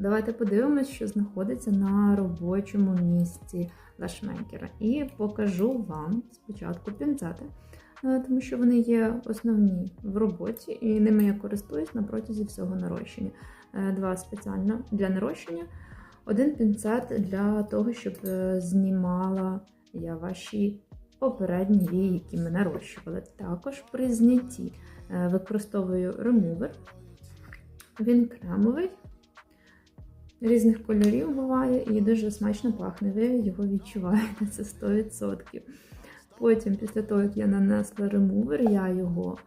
Давайте подивимось, що знаходиться на робочому місці лашмейкера. І покажу вам спочатку пінцети, е, тому що вони є основні в роботі, і ними я користуюсь на протязі всього нарощення. Е, Два спеціально для нарощення, один пінцет для того, щоб е, знімала я ваші попередні вії, які ми нарощували. Також при знятті використовую ремувер. Він кремовий, різних кольорів буває і дуже смачно пахне. Ви його відчуваєте, це 100%. Потім, після того, як я нанесла ремувер, я його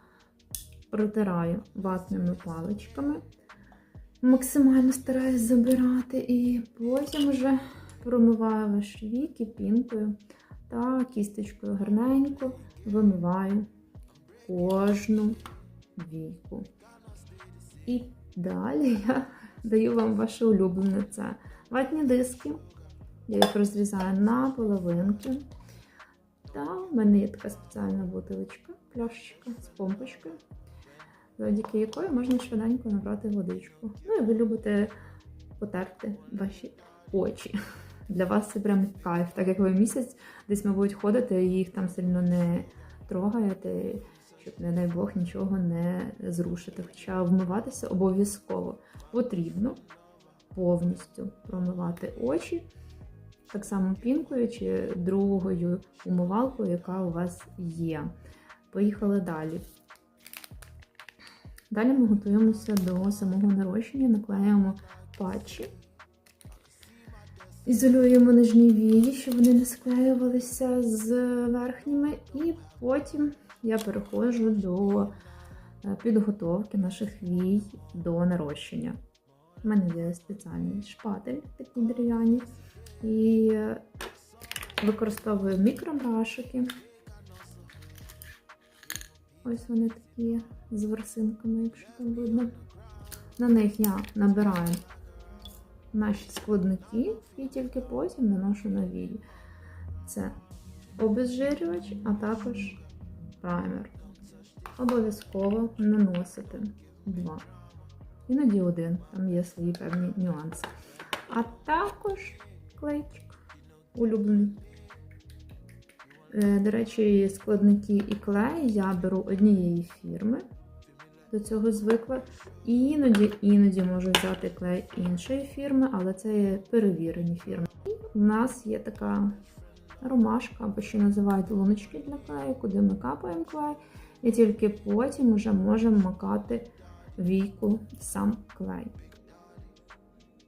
протираю ватними паличками. Максимально стараюсь забирати, і потім вже промиваю ваші віки пінкою та кісточкою гарненько вимиваю кожну віку. І далі я даю вам ваше улюблене це ватні диски. Я їх розрізаю на половинки. Та в мене є така спеціальна бутилочка, пляшечка з помпочкою, завдяки якої можна швиденько набрати водичку. Ну і ви любите потерти ваші очі. Для вас це прям кайф, так як ви місяць десь, мабуть, ходите і їх там сильно не трогаєте, щоб, не дай Бог, нічого не зрушити. Хоча вмиватися обов'язково потрібно повністю промивати очі, так само пінкою чи другою умивалкою, яка у вас є. Поїхали далі. Далі ми готуємося до самого нарощення, наклеїмо патчі. Ізолюємо нижні вії, щоб вони не склеювалися з верхніми, і потім я переходжу до е, підготовки наших вій до нарощення. У мене є спеціальний шпатель, такі дерев'яні, і використовую мікробрашики. Ось вони такі з ворсинками, якщо там видно. На них я набираю наші складники і тільки потім наношу на вії. Це обезжирювач, а також праймер. Обов'язково наносити два. Іноді один, там є свої певні нюанси. А також клейчик улюблений. Е, До речі, складники і клей я беру однієї фірми. До цього звикла. І іноді, іноді можу взяти клей іншої фірми, але це є перевірені фірми. І у нас є така ромашка, або ще називають луночки для клею, куди ми капаємо клей. І тільки потім вже можемо макати війку сам клей.